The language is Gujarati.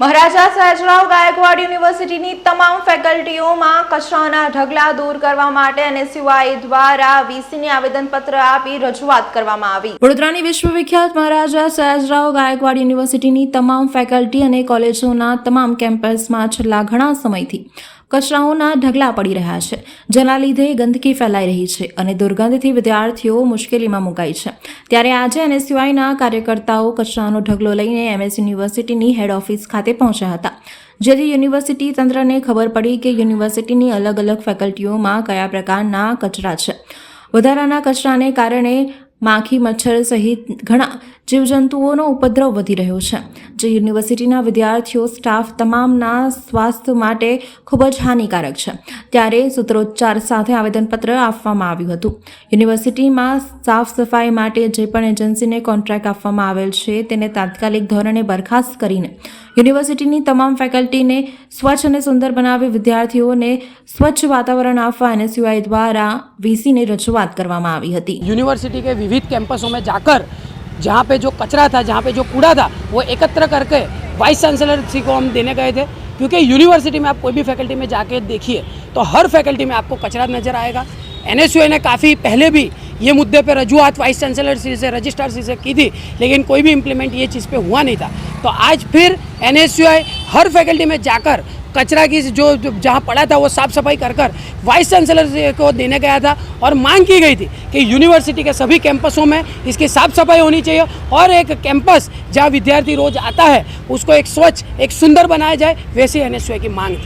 મહારાજા સયાજરાવ ગાયકવાડ યુનિવર્સિટીની તમામ ફેકલ્ટીઓમાં કચરાના ઢગલા દૂર કરવા માટે અને સિવાય દ્વારા વીસીને આવેદનપત્ર આપી રજૂઆત કરવામાં આવી. વડોદરાની વિશ્વવિખ્યાત મહારાજા સયાજરાવ ગાયકવાડ યુનિવર્સિટીની તમામ ફેકલ્ટી અને કોલેજોના તમામ કેમ્પસમાં છેલ્લા ઘણા સમયથી કચરાઓના ઢગલા પડી રહ્યા છે, જેના લીધે ગંદકી ફેલાઈ રહી છે અને દુર્ગંધથી વિદ્યાર્થીઓ મુશ્કેલીમાં મુકાય છે. ત્યારે આજે એનએસયુઆઈના કાર્યકર્તાઓ કચરાનો ઢગલો લઈને એમએસ યુનિવર્સિટીની હેડ ઓફિસ ખાતે પહોંચ્યા હતા, જેથી યુનિવર્સિટી તંત્રને ખબર પડી કે યુનિવર્સિટીની અલગ અલગ ફેકલ્ટીઓમાં કયા પ્રકારના કચરા છે. વધારાના કચરાને કારણે માખી, મચ્છર સહિત ઘણા જીવજંતુઓનો ઉપદ્રવ વધી રહ્યો છે. જે યુનિવર્સિટીના વિદ્યાર્થીઓ, સ્ટાફ તમામના સ્વાસ્થ્ય માટે ખૂબ જ હાનિકારક છે. ત્યારે સૂત્રોચ્ચાર સાથે આવેદનપત્ર આપવામાં આવ્યું હતું. યુનિવર્સિટીમાં સાફ સફાઈ માટે જે પણ એજન્સીને કોન્ટ્રાક્ટ આપવામાં આવેલ છે, તેને તાત્કાલિક ધોરણે બરખાસ્ત કરીને યુનિવર્સિટીની તમામ ફેકલ્ટીને સ્વચ્છ અને સુંદર બનાવી વિદ્યાર્થીઓને સ્વચ્છ વાતાવરણ આપવા એનએસયુઆઈ દ્વારા વીસીને રજૂઆત કરવામાં આવી હતી. યુનિવર્સિટી કે વિવિધ કેમ્પસોમાં જાકર जहाँ पे जो कचरा था, जहाँ पे जो कूड़ा था, वो एकत्र करके वाइस चांसलर जी को हम देने गए थे। क्योंकि यूनिवर्सिटी में आप कोई भी फैकल्टी में जाके देखिए तो हर फैकल्टी में आपको कचरा नज़र आएगा। एन ने काफ़ी पहले भी ये मुद्दे पर रजूआत वाइस चांसलर सी से रजिस्ट्रार सी से की थी, लेकिन कोई भी इम्प्लीमेंट ये चीज़ पे हुआ नहीं था। तो आज फिर एन हर फैकल्टी में जाकर कचरा की जो जहाँ पड़ा था वो साफ़ सफ़ाई कर कर वाइस चांसलर को देने गया था और मांग की गई थी कि यूनिवर्सिटी के सभी कैंपसों में इसकी साफ़ सफ़ाई होनी चाहिए और एक कैंपस जहाँ विद्यार्थी रोज आता है, उसको एक स्वच्छ, एक सुंदर बनाया जाए, वैसी एन की मांग